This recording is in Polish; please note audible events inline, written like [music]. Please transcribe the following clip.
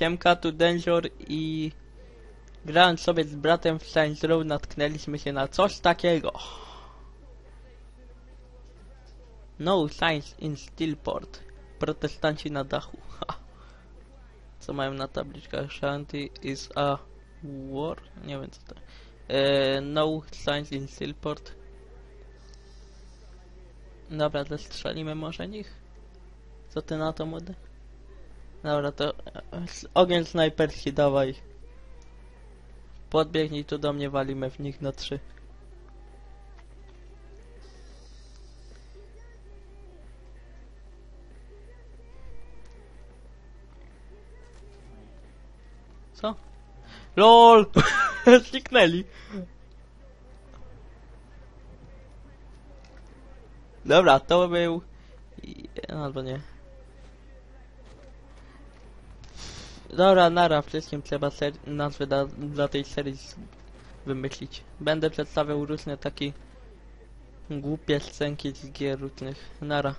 Siemka, tu Danger i grając sobie z bratem w Saints Row natknęliśmy się na coś takiego. No signs in Steelport. Protestanci na dachu. Ha. Co mają na tabliczkach? Shanty is a war? Nie wiem co to. E, no signs in Steelport. Dobra, zestrzelimy może nich? Co ty na to młody? Dobra, to e, ogień snajperski dawaj. Podbiegnij tu do mnie, walimy w nich na trzy. Co? LOL! [laughs] Zniknęli. Dobra, to był... albo nie. Dobra, nara, wszystkim trzeba nazwę dla, dla tej serii wymyślić. Będę przedstawiał różne takie głupie scenki z gier różnych. Nara.